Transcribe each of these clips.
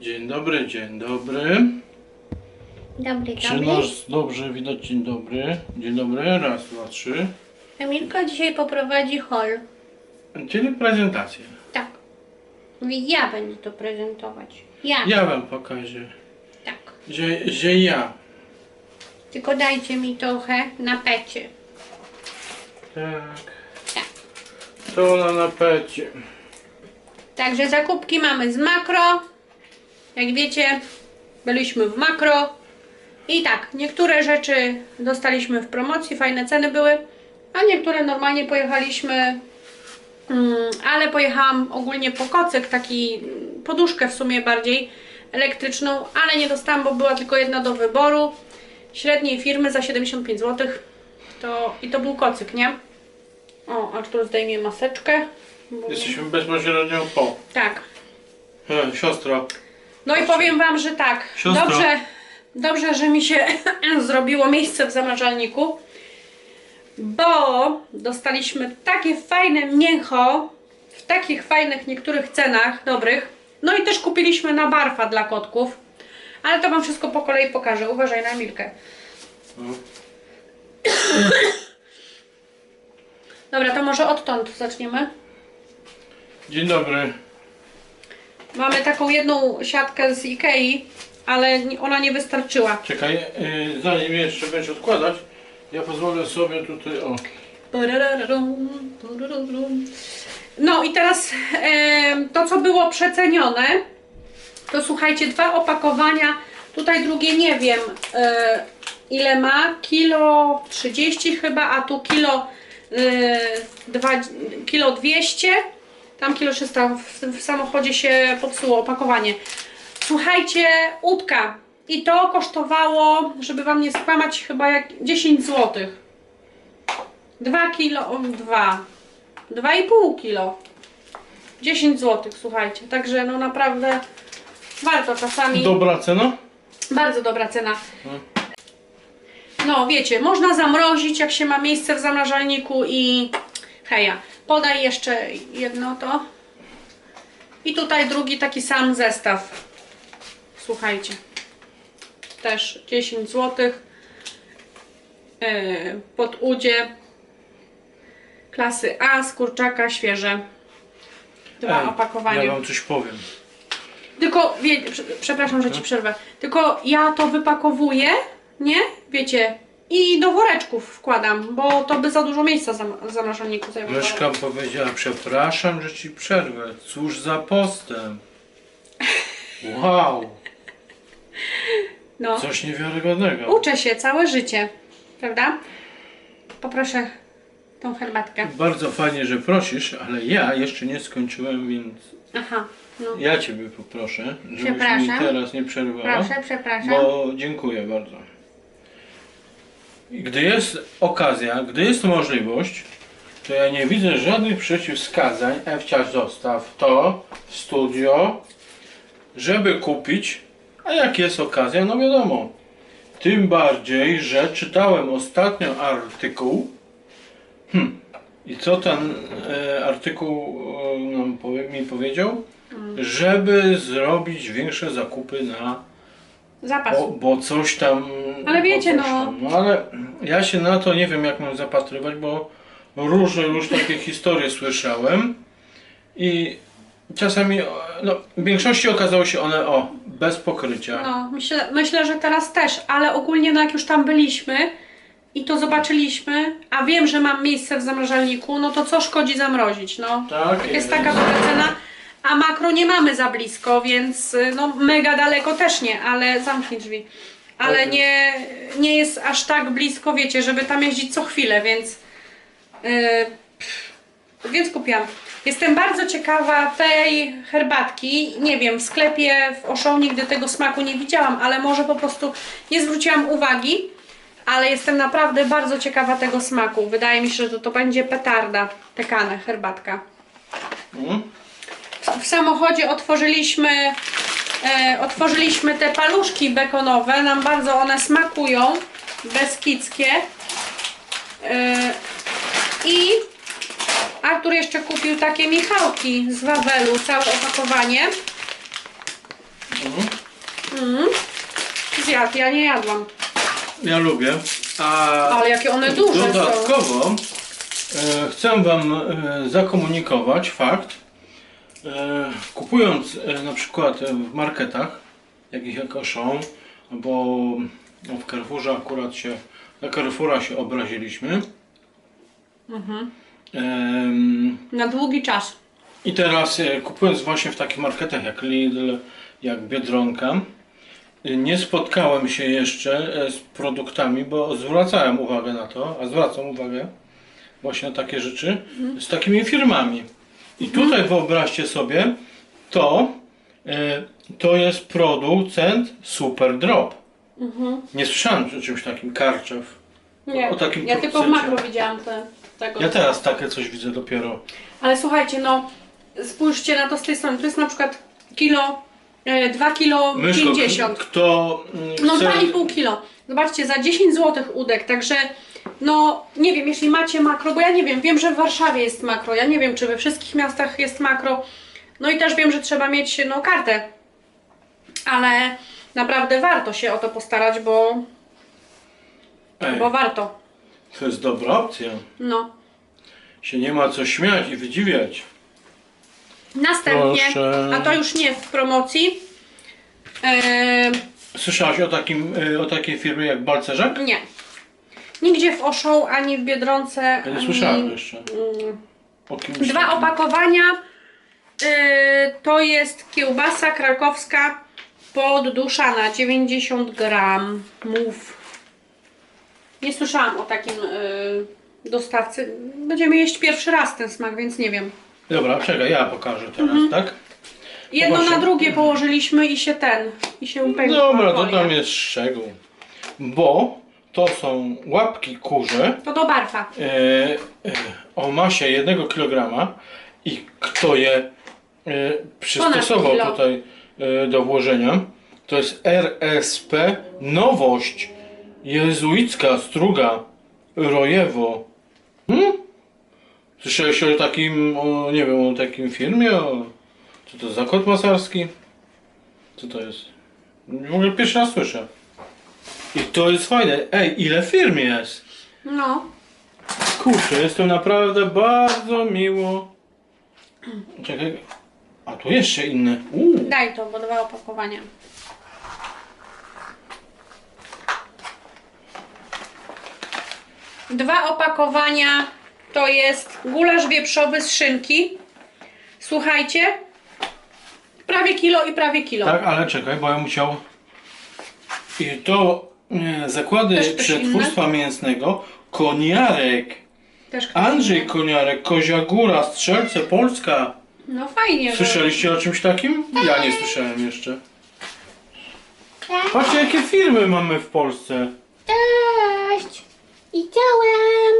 Dzień dobry, dzień dobry. Dobry, Czy dobry. nas dobrze widać? Dzień dobry. Dzień dobry, raz, dwa, trzy. Emilka dzisiaj poprowadzi hol. Czyli prezentację. Tak. Ja będę to prezentować. Ja. Ja wam pokażę, Tak. że, że ja. Tylko dajcie mi trochę na pecie. Tak. Tak. To na napecie. Także zakupki mamy z makro. Jak wiecie, byliśmy w makro. I tak, niektóre rzeczy dostaliśmy w promocji, fajne ceny były, a niektóre normalnie pojechaliśmy. Mm, ale pojechałam ogólnie po kocyk, taki poduszkę w sumie bardziej elektryczną, ale nie dostałam, bo była tylko jedna do wyboru. Średniej firmy za 75 zł. To, I to był kocyk, nie? O, Artur zdejmie maseczkę. bo- Jesteśmy bezpośrednio po. Tak, E, siostro. No i powiem Wam, że tak. Siostro. Dobrze, dobrze, że mi się zrobiło miejsce w zamrażalniku, bo dostaliśmy takie fajne mięcho w takich fajnych niektórych cenach dobrych. No i też kupiliśmy na barfa dla kotków. Ale to Wam wszystko po kolei pokażę. Uważaj na Milkę. No. Dobra, to może odtąd zaczniemy. Dzień dobry. Mamy taką jedną siatkę z Ikei, ale ona nie wystarczyła. Czekaj, e, zanim jeszcze będziesz odkładać, ja pozwolę sobie tutaj, o. No i teraz em, to, co było przecenione, to słuchajcie, dwa opakowania. Tutaj drugie nie wiem e, ile ma. Kilo 30 chyba, a tu kilo, e, dwa, kilo 200. Tam kilo 300 w, w samochodzie się popsuło opakowanie. Słuchajcie, łódka. I to kosztowało, żeby wam nie skłamać, chyba jak 10 złotych. 2 kilo, o, 2, 2,5 kilo. 10 zł, słuchajcie. Także no naprawdę warto czasami. Dobra cena? Bardzo dobra cena. Hmm. No wiecie, można zamrozić jak się ma miejsce w zamrażalniku i heja. Podaj jeszcze jedno to. I tutaj drugi taki sam zestaw. Słuchajcie. Też 10 zł. Yy, pod udzie klasy A z kurczaka świeże. Dwa Ej, opakowania. Ja wam coś powiem. Tylko, wie, prze- przepraszam, że ci przerwę. Tylko ja to wypakowuję, nie? Wiecie, i do woreczków wkładam, bo to by za dużo miejsca w zamrażalniku zajmowało. Myszka powiedziała, przepraszam, że ci przerwę. Cóż za postęp. Wow, No, coś niewiarygodnego. uczę się całe życie, prawda? Poproszę tą herbatkę. Bardzo fajnie, że prosisz, ale ja jeszcze nie skończyłem, więc Aha, no. ja ciebie poproszę, żebyś mi Przepraszam. teraz nie przerwała. Proszę, przepraszam. Bo dziękuję bardzo. I Gdy jest okazja, gdy jest możliwość, to ja nie widzę żadnych przeciwwskazań. Ewcia zostaw to w studio, żeby kupić. A jak jest okazja, no wiadomo. Tym bardziej, że czytałem ostatnio artykuł. Hm. I co ten e, artykuł e, nam powie, mi powiedział? Żeby zrobić większe zakupy na Zapas. bo, bo coś tam. Ale wiecie, bo coś no. tam. no. ale ja się na to nie wiem, jak mam zapatrywać, bo różne już takie historie słyszałem i czasami, no, w większości okazało się one o, bez pokrycia. No, myślę, myślę, że teraz też, ale ogólnie no jak już tam byliśmy i to zobaczyliśmy, a wiem, że mam miejsce w zamrażalniku, no to co szkodzi zamrozić, no. Tak, Jest taka dobra cena, a makro nie mamy za blisko, więc y, no mega daleko też nie, ale zamknij drzwi. Ale nie, nie jest aż tak blisko, wiecie, żeby tam jeździć co chwilę, więc yy, więc kupiłam. Jestem bardzo ciekawa tej herbatki. Nie wiem, w sklepie w Oszą nigdy tego smaku nie widziałam, ale może po prostu nie zwróciłam uwagi. Ale jestem naprawdę bardzo ciekawa tego smaku. Wydaje mi się, że to, to będzie petarda, tekane, herbatka. Mm? W samochodzie otworzyliśmy, e, otworzyliśmy te paluszki bekonowe. Nam bardzo one smakują. Beskickie. E, I Artur jeszcze kupił takie Michałki z Wawelu, całe opakowanie. Mhm. Mm. Zjadł, ja nie jadłam. Ja lubię. A Ale jakie one duże są. dodatkowo e, chcę Wam e, zakomunikować fakt, kupując e, na przykład e, w marketach, jakich jak Auchan, albo no, w Carrefourze akurat się, na Carrefoura się obraziliśmy. Mhm. Na długi czas. I teraz e, kupując właśnie w takich marketach jak Lidl, jak Biedronka, e, nie spotkałem się jeszcze e, z produktami, bo zwracałem uwagę na to, a zwracam uwagę właśnie na takie rzeczy, z takimi firmami. I tutaj wyobraźcie sobie, to, e, to jest producent Super Drop. Mhm. Nie słyszałem o czymś takim, Karczew. Nie, O takim ja tylko w makro widziałam te, tego. Ja teraz takie coś widzę dopiero. Ale słuchajcie, no spójrzcie na to z tej strony. To jest na przykład kilo, e, 2 kilo Myszko, 50. k- kto mm, No chce... 2,5 kilo. Zobaczcie, za 10 zł udek, także no nie wiem, jeśli macie makro, bo ja nie wiem, wiem, że w Warszawie jest makro, ja nie wiem, czy we wszystkich miastach jest makro. No i też wiem, że trzeba mieć no kartę. Ale naprawdę warto się o to postarać, bo, Ej, bo warto. to jest dobra opcja. No. Się nie ma co śmiać i wydziwiać. Następnie, Proszę. a to już nie w promocji. Eee, Słyszałaś o, takim, y, o takiej firmie jak Balcerzak? nie. Nigdzie w Oszą, ani w Biedronce. Ja nie ani- słyszałem jeszcze. Mm. O kimś Dwa takim. opakowania. Yy, to jest kiełbasa krakowska podduszana 90 gram. Mów. Nie słyszałam o takim yy, dostawcy. Będziemy jeść pierwszy raz ten smak, więc nie wiem. Dobra, czekaj, ja pokażę teraz, Mhm. tak? Jedno na drugie położyliśmy i się ten, i się upękła Dobra, to tam jest szczegół. Bo to są łapki kurze To do barwa. e, e, o masie 1 kg i kto je e, przystosował kilo. tutaj e, do włożenia, to jest RSP Nowość Jezuicka Struga Rojewo. Hmm? Słyszałeś o takim, o, nie wiem, o takim firmie? O, co to za kot masarski? Co to jest? W ogóle pierwszy raz słyszę. I to jest fajne. Ej, ile firm jest? No. Kurczę, jestem naprawdę bardzo miło. Czekaj. A tu jeszcze inne. Uuu. Daj to, bo dwa opakowania. Dwa opakowania to jest gulasz wieprzowy z szynki. Słuchajcie, prawie kilo i prawie kilo. Tak, ale czekaj, bo ja musiał. I to zakłady Też coś przetwórstwa mięsnego. Koniarek. Też ktoś Andrzej inny. Koniarek, Kozia Góra, Strzelce Polska. No fajnie. że- Słyszeliście o czymś takim? Ja nie słyszałem jeszcze. Patrzcie, jakie firmy mamy w Polsce. Cześć! Widziałem!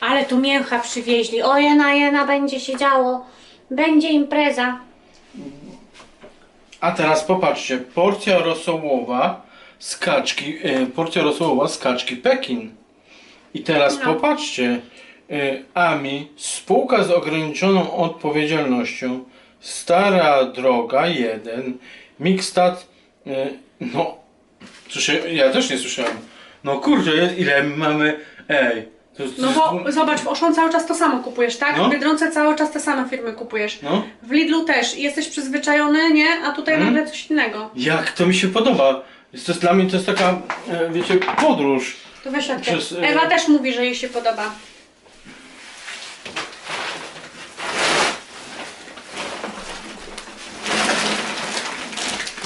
Ale tu mięcha przywieźli. O jena, jena będzie się działo. Będzie impreza. A teraz popatrzcie, porcja rosołowa z kaczki, e, porcja rosołowa z kaczki Pekin. I teraz No. popatrzcie, e, AMI, spółka z ograniczoną odpowiedzialnością, Stara Droga 1, Mixtat, e, no, słyszę, ja też nie słyszałem. No kurczę, jest- ile mamy, ej. To, to No bo zobacz, w Oszą cały czas to samo kupujesz, tak? No. W Biedronce cały czas te same firmy kupujesz. no, W Lidlu też. Jesteś przyzwyczajony, nie? A tutaj Mhm. nagle coś innego. jak to mi się podoba. Jest to jest, dla mnie to jest taka, e, wiecie, podróż. To weź Przez, e, Ewa też mówi, że jej się podoba.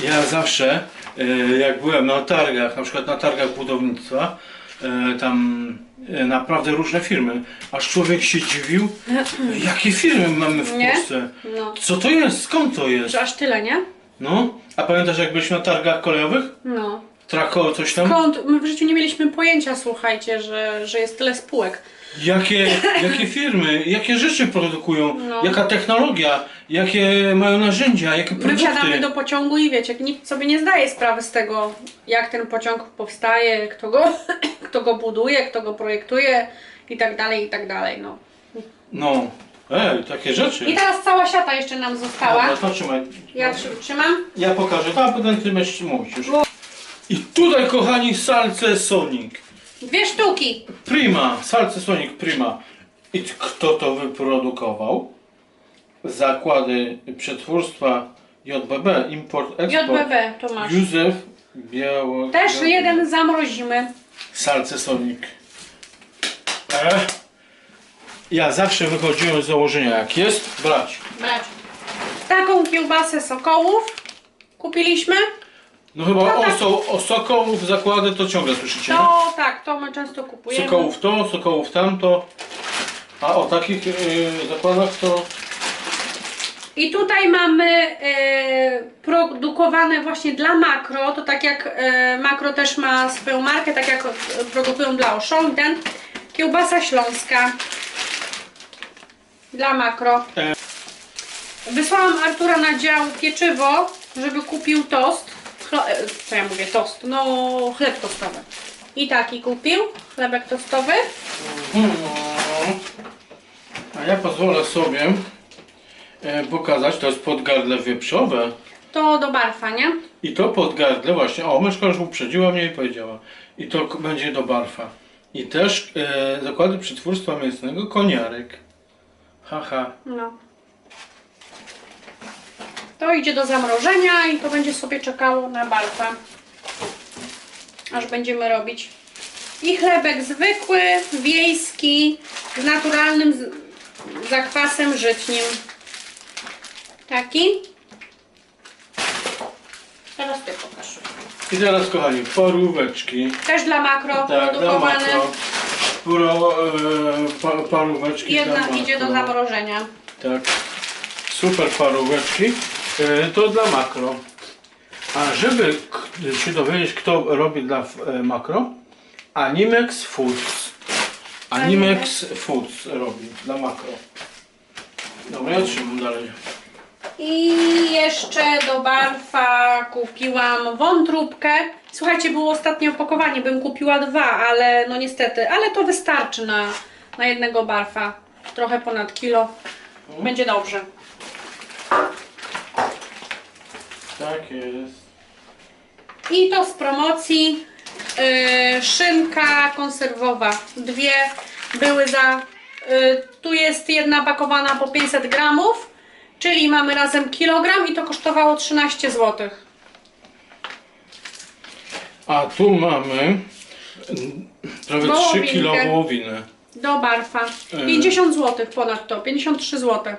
Ja zawsze, e, jak byłem na targach, na przykład na targach budownictwa, e, tam e, naprawdę różne firmy, aż człowiek się dziwił, jakie firmy mamy w Nie? Polsce. No. Co to jest? Skąd to jest? Że aż tyle, nie? No, a pamiętasz jak byliśmy na targach kolejowych? No. Trako, coś tam? Skąd? My w życiu nie mieliśmy pojęcia, słuchajcie, że, że jest tyle spółek. Jakie, jakie firmy, jakie rzeczy produkują, No. jaka technologia, jakie mają narzędzia, jakie My produkty. wsiadamy do pociągu i wiecie, nikt sobie nie zdaje sprawy z tego, jak ten pociąg powstaje, kto go, kto go buduje, kto go projektuje i tak dalej, i tak dalej, no. No, Ej, takie rzeczy. I teraz cała siata jeszcze nam została. Dobra, to trzymaj. Ja trzy- trzymam. Ja pokażę, a potem ty będziesz mówić już. I tutaj, kochani, salce Sonic. Dwie sztuki. Prima, salce Sonic Prima. I t- kto to wyprodukował? Zakłady przetwórstwa JBB, Import Export. JBB to masz. Józef Biało. Też Biało- jeden zamrozimy. Salce Sonic. E? Ja zawsze wychodziłem z założenia, jak jest, brać. Brać. Taką kiełbasę sokołów kupiliśmy. No chyba No o, tak. so, o Sokołów zakłady to ciągle słyszycie, nie? To tak, to my często kupujemy. Sokołów to, Sokołów tamto. A o takich yy, zakładach to I tutaj mamy e, produkowane właśnie dla makro, to tak jak e, makro też ma swoją markę, tak jak produkują dla Auchan, ten kiełbasa śląska dla makro. E. Wysłałam Artura na dział pieczywo, żeby kupił tost. E, co ja mówię, tost? No chleb tostowy. I taki kupił, chlebek tostowy. Hmm. A ja pozwolę sobie e, pokazać, to jest podgardle wieprzowe. To do barfa, nie? I to podgardle właśnie, o myszka już uprzedziła mnie i powiedziała. I to będzie do barfa. I też e, zakłady przetwórstwa mięsnego koniarek. Haha. No. To idzie do zamrożenia i to będzie sobie czekało na barfę. Aż będziemy robić. I chlebek zwykły, wiejski, z naturalnym zakwasem żytnim. Taki. Teraz ty pokaż. I teraz kochani, paróweczki. Też dla makro Tak, dla makro. Pro, e, pa, paróweczki Jedna idzie do zamrożenia. Tak. Super paróweczki. E, to dla makro. A żeby się dowiedzieć, kto robi dla e, makro, Animex Foods. Animex Foods robi dla makro. Dobra, ja trzymam dalej. I jeszcze do barfa kupiłam wątróbkę. Słuchajcie, było ostatnie opakowanie, bym kupiła dwa, ale no niestety, ale to wystarczy na, na jednego barfa. Trochę ponad kilo. Będzie dobrze. Tak jest. I to z promocji yy, szynka konserwowa. Dwie były za. Yy, tu jest jedna pakowana po 500 gramów, czyli mamy razem kilogram i to kosztowało 13 zł. A tu mamy mm, prawie 3 Wołowinkę. kilo wołowiny. Do barfa. E. 50 zł ponad to, 53 zł.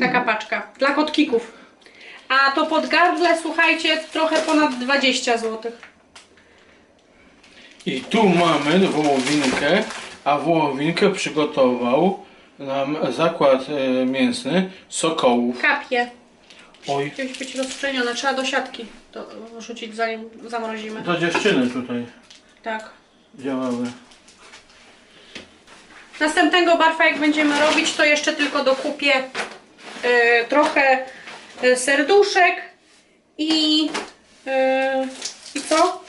Taka paczka. Dla kotkików. A to podgardle, słuchajcie, trochę ponad 20 zł. I tu mamy wołowinkę, a wołowinkę przygotował nam zakład e, mięsny Sokołów. Kapie. Oj, Musi być rozprzenione. Trzeba do siatki to rzucić zanim zamrozimy. to dziewczyny tutaj Tak. działały. Następnego barfa jak będziemy robić, to jeszcze tylko dokupię e, trochę e, serduszek i e, i co?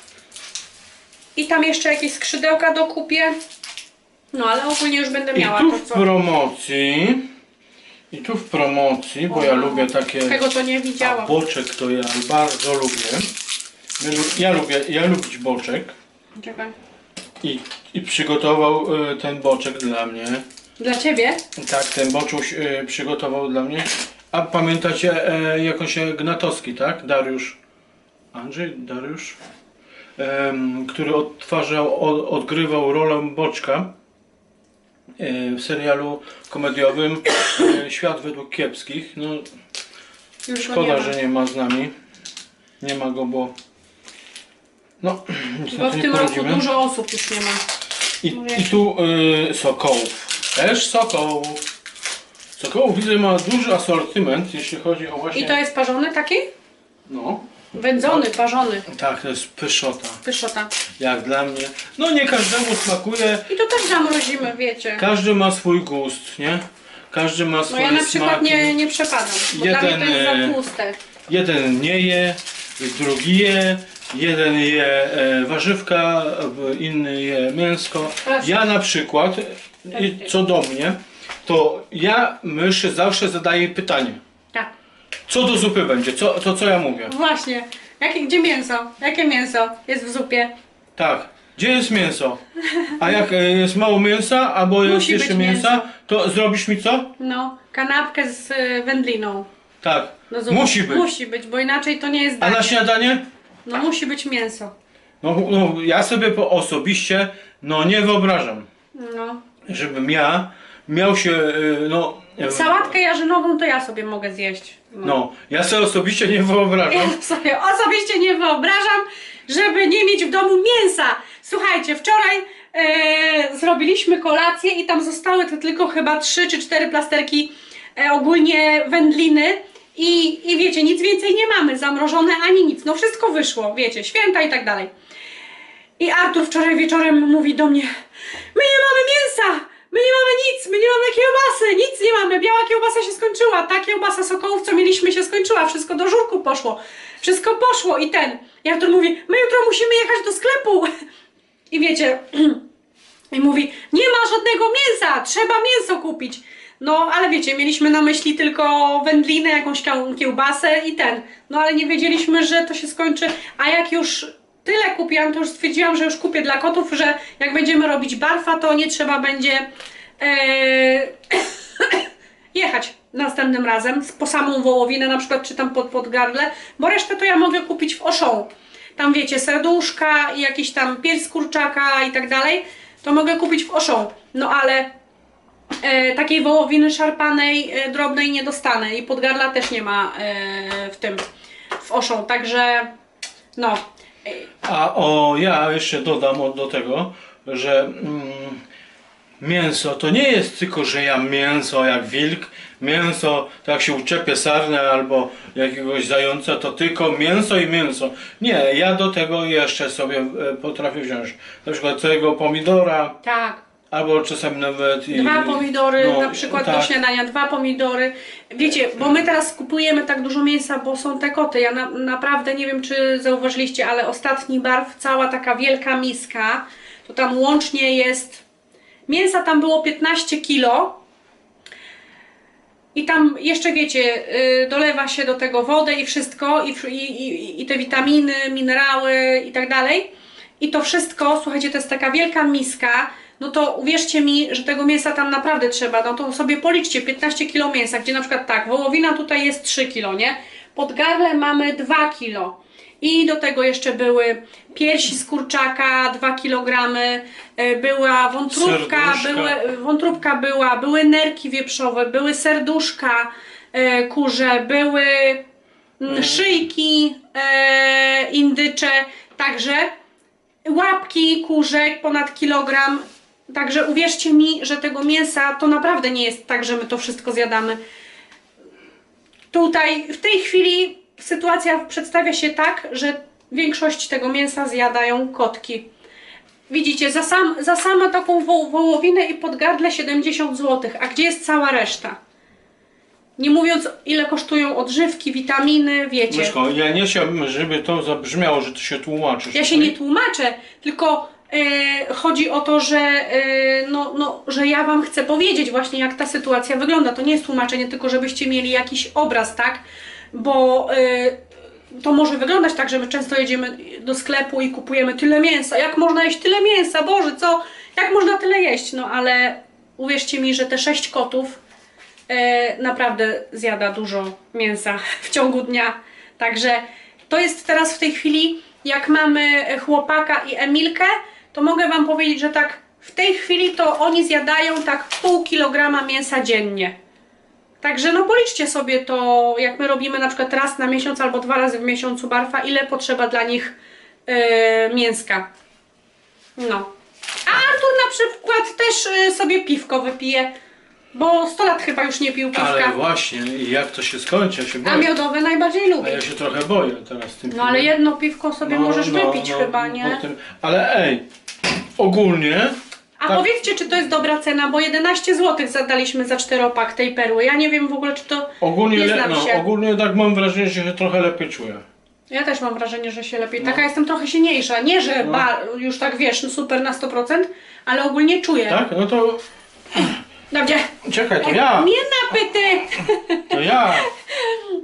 I tam jeszcze jakieś skrzydełka dokupię. No ale ogólnie już będę I miała tu to w co. promocji, i tu w promocji, bo ja lubię takie, Tego to nie a widziałam. boczek to ja bardzo lubię. Ja, lu- ja lubię, ja lubić boczek Czekaj. i, i przygotował e, ten boczek dla mnie. Dla ciebie? Tak, ten boczuś y, przygotował dla mnie. A pamiętacie e, jak on się Gnatowski, tak? Dariusz. Andrzej? Dariusz? Em, który odtwarzał, od, odgrywał rolę Boczka w serialu komediowym e, Świat według kiepskich. No, Już szkoda, nie że nie ma z nami. Nie ma go, bo no, Bo w nie tym roku poradzimy. dużo osób już nie ma. I, i tu y, Sokołów. Też Sokołów. Sokołów widzę ma duży asortyment, jeśli chodzi o właśnie... I to jest parzony taki? No, Wędzony, parzony. tak, to jest pyszota. Pyszota. Jak dla mnie. No nie każdemu smakuje. I to też zamrozimy, wiecie. Każdy ma swój gust, nie? Każdy ma No swoje ja na przykład smaki. nie, nie przepadam, bo dla Jeden, mnie to jest e, za tłuste. Jeden nie je, drugi je, jeden je e, warzywka, inny je mięsko. Proszę. Ja na przykład, i co do mnie, to ja myszy zawsze zadaję pytanie. Co do zupy będzie? Co, to co ja mówię? Właśnie. Jakie, gdzie mięso? Jakie mięso jest w zupie? Tak. Gdzie jest mięso? A jak e, jest mało mięsa, albo jest Musi jeszcze być mięsa, mięso. to zrobisz mi co? No, kanapkę z y, wędliną. Tak. Do zupy. Musi być. Musi być, bo inaczej to nie jest A danie. na śniadanie? No musi być mięso. No, no ja sobie po osobiście no nie wyobrażam, No. żebym ja miał się e, no. E, Sałatkę jarzynową to ja sobie mogę zjeść. No. No, ja sobie osobiście nie wyobrażam. Ja sobie osobiście nie wyobrażam, żeby nie mieć w domu mięsa. Słuchajcie, wczoraj e, zrobiliśmy kolację i tam zostały to tylko chyba trzy czy cztery plasterki e, ogólnie wędliny. I, I wiecie, nic więcej nie mamy, zamrożone ani nic. No wszystko wyszło, wiecie, święta i tak dalej. I Artur wczoraj wieczorem mówi do mnie: My nie mamy mięsa! My nie mamy nic! My nie mamy kiełbasy! Nic Biała kiełbasa się skończyła! Ta kiełbasa sokołów, co mieliśmy, się skończyła! Wszystko do żurku poszło! Wszystko poszło i ten. I Artur mówi: My jutro musimy jechać do sklepu! I wiecie. I mówi: Nie ma żadnego mięsa! Trzeba mięso kupić! No, ale wiecie, mieliśmy na myśli tylko wędlinę, jakąś kieł- kiełbasę i ten. No, ale nie wiedzieliśmy, że to się skończy. A jak już tyle kupiłam, to już stwierdziłam, że już kupię dla kotów, że jak będziemy robić barfa, to nie trzeba będzie e, jechać następnym razem po samą wołowinę, na przykład czy tam pod, pod gardle, bo resztę to ja mogę kupić w Auchan. Tam wiecie, serduszka i jakiś tam pierś z kurczaka i tak dalej, to mogę kupić w Auchan. No ale e, takiej wołowiny szarpanej, e, drobnej nie dostanę i podgardla też nie ma e, w tym, w Auchan, także no. A o ja jeszcze dodam do tego, że mm, mięso to nie jest tylko, że ja mięso jak wilk, mięso tak jak się uczepię sarnę albo jakiegoś zająca, to tylko mięso i mięso. Nie, ja do tego jeszcze sobie e, potrafię wziąć na przykład całego pomidora, Tak, albo czasami nawet Dwa pomidory, no, na przykład tak. do śniadania, dwa pomidory. Wiecie, bo my teraz kupujemy tak dużo mięsa, bo są te koty. Ja na, naprawdę nie wiem, czy zauważyliście, ale ostatni barw, cała taka wielka miska, to tam łącznie jest. Mięsa tam było 15 kilo. I tam jeszcze wiecie, yy, dolewa się do tego wodę i wszystko, i, i, i, te witaminy, minerały i tak dalej. I to wszystko, słuchajcie, to jest taka wielka miska, no to uwierzcie mi, że tego mięsa tam naprawdę trzeba, no to sobie policzcie 15 kg mięsa, gdzie na przykład tak, wołowina tutaj jest 3 kg, nie? Pod gardle mamy 2 kg. I do tego jeszcze były piersi z kurczaka 2 kg, e, była wątróbka, były, wątróbka była, były nerki wieprzowe, były serduszka e, kurze, były mm, szyjki e, indycze, także łapki kurzek ponad kilogram. Także uwierzcie mi, że tego mięsa to naprawdę nie jest tak, że my to wszystko zjadamy. Tutaj w tej chwili sytuacja przedstawia się tak, że większość tego mięsa zjadają kotki. Widzicie, za, sam, za samą taką woł, wołowinę i podgardle 70 zł. A gdzie jest cała reszta? Nie mówiąc, ile kosztują odżywki, witaminy, wiecie. Myszko, ja nie chciałbym, żeby to zabrzmiało, że ty się tłumaczysz. Ja się nie tłumaczę, tylko e, chodzi o to, że, e, no, no, że ja Wam chcę powiedzieć właśnie, jak ta sytuacja wygląda. To nie jest tłumaczenie, tylko żebyście mieli jakiś obraz, tak? Bo e, to może wyglądać tak, że my często jedziemy do sklepu i kupujemy tyle mięsa. Jak można jeść tyle mięsa? Boże, co? Jak można tyle jeść? No ale uwierzcie mi, że te sześć kotów e, naprawdę zjada dużo mięsa w ciągu dnia. Także to jest teraz w tej chwili, jak mamy chłopaka i Emilkę, to mogę Wam powiedzieć, że tak w tej chwili to oni zjadają tak pół kilograma mięsa dziennie. Także no policzcie sobie to, jak my robimy na przykład raz na miesiąc albo dwa razy w miesiącu barfa, ile potrzeba dla nich e, mięska. No. A Artur na przykład też e, sobie piwko wypije, bo 100 lat chyba już nie pił Ale piwka. właśnie, i jak to się skończy, ja się A boję. miodowe najbardziej lubi. A ja się trochę boję teraz tym No ale jedno piwko sobie możesz wypić chyba, no, nie? tym- Ale ej, ogólnie, A tak. powiedzcie, czy to jest dobra cena, bo 11 zł zadaliśmy za czteropak tej perły. Ja nie wiem w ogóle, czy to. ogólnie, Nie le, znam no, się. ogólnie tak mam wrażenie, że się trochę lepiej czuję. Ja też mam wrażenie, że się lepiej. Taka jestem trochę silniejsza. Nie, że No. ba, już tak wiesz, no super na 100%, ale ogólnie czuję. Tak? No to Dobrze. Czekaj, to ja! Nie napyty! To ja!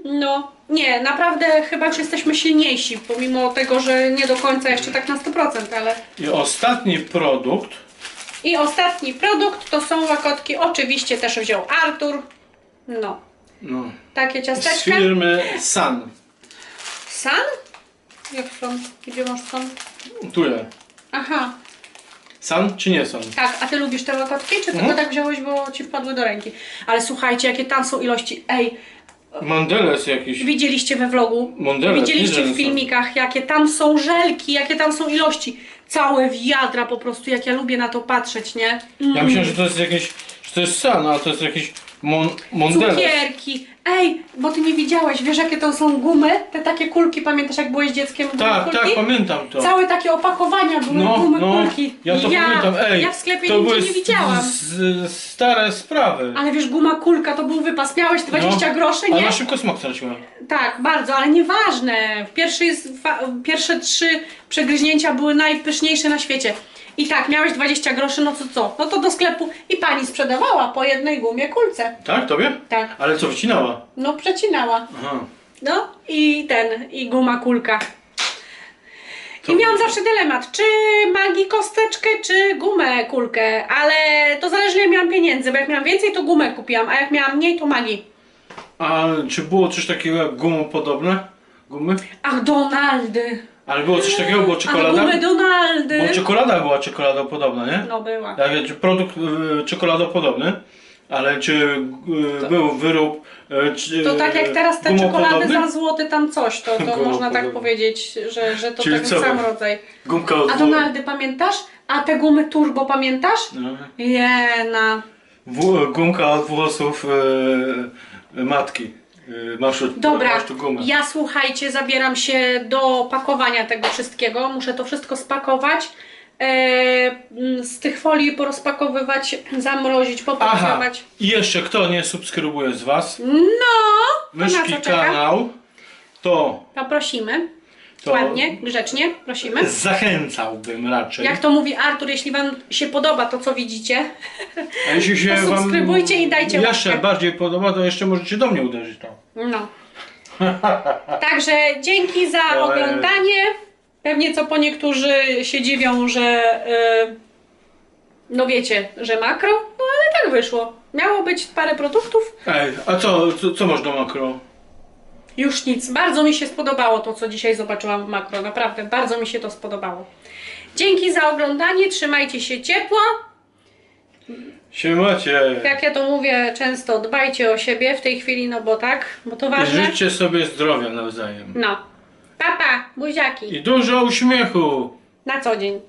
No, nie, naprawdę chyba już jesteśmy silniejsi, pomimo tego, że nie do końca jeszcze tak na 100%, ale... I ostatni produkt. I ostatni produkt to są łakotki, oczywiście też wziął Artur. No, No, takie z ciasteczka. firmy Sun. San? Jak są? Gdzie masz san? Tu ja. Aha, Sun czy nie Sun? tak, a ty lubisz te łakotki, czy tylko Mhm. tak wziąłeś, bo ci wpadły do ręki? Ale słuchajcie, jakie tam są ilości. Ej, Mondelez jakiś. widzieliście we vlogu? Mondelez, Widzieliście w filmikach, jakie tam są żelki, jakie tam są ilości. Całe wiadra po prostu, jak ja lubię na to patrzeć, nie? Ja myślałem, że to jest jakieś. że to jest Sun, a to jest jakiś mon, Mondelez. Cukierki. Ej, bo ty nie widziałeś, wiesz jakie to są gumy? Te takie kulki, pamiętasz jak byłeś dzieckiem? Tak, kulki? tak, pamiętam to. Całe takie opakowania były No, gumy no, kulki. ja to pamiętam, ej. Ja w sklepie to nigdzie były nie widziałam. s- s- stare sprawy. Ale wiesz, guma kulka to był wypas. Miałeś 20 groszy, A nie? na szybko smak straciłem. Tak, bardzo, ale nieważne. Pierwszy jest, fa- pierwsze trzy przegryźnięcia były najpyszniejsze na świecie. I tak, miałeś 20 groszy, no co co? No to do sklepu i pani sprzedawała po jednej gumie kulce. Tak, tobie? Tak, Ale co, wcinała? no przecinała. Aha. No i ten, i guma kulka. To I miałam zawsze dylemat, czy magii kosteczkę, czy gumę kulkę, ale to zależy ile miałam pieniędzy, bo jak miałam więcej, to gumę kupiłam, a jak miałam mniej, to magii. A czy było coś takiego jak gumu podobne? Gumy? Ach, Donaldy! Ale było coś takiego, było czekolada? gumy Donaldy! Bo czekolada była czekoladopodobna, nie? No była. Czy produkt y, czekoladopodobny, ale czy y, był wyrób y, czy, To tak jak teraz te czekolady za złoty tam coś, to, to można tak powiedzieć, że, że to Czyli ten co? sam rodzaj. Gumka A od Donaldy pamiętasz? A te gumy turbo pamiętasz? no. Jena. W, gumka od włosów y, matki. Y, masz, Dobra, masz tu gumę. ja słuchajcie, zabieram się do pakowania tego wszystkiego. Muszę to wszystko spakować. E, mm, z tych folii porozpakowywać, zamrozić, Aha, popracować. i jeszcze kto nie subskrybuje z Was No, to na myszki co czeka? kanał, to, Poprosimy. To Ładnie, grzecznie, prosimy. zachęcałbym raczej. Jak to mówi Artur, jeśli Wam się podoba to, co widzicie, A jeśli się to Wam subskrybujcie i dajcie jeszcze łapkę. bardziej podoba, to jeszcze możecie do mnie uderzyć. To. no. Także dzięki za oglądanie. Pewnie co po niektórzy się dziwią, że y, no wiecie, że makro, no ale tak wyszło. Miało być parę produktów, Ej, a co, co, co masz do makro? Już nic. Bardzo mi się spodobało to, co dzisiaj zobaczyłam w makro. Naprawdę, bardzo mi się to spodobało. Dzięki za oglądanie, trzymajcie się ciepło. Siemacie. Jak ja to mówię często, dbajcie o siebie w tej chwili, no bo tak, bo to I ważne. życzcie sobie zdrowia nawzajem. No. Papa, buziaki. I dużo uśmiechu. Na co dzień.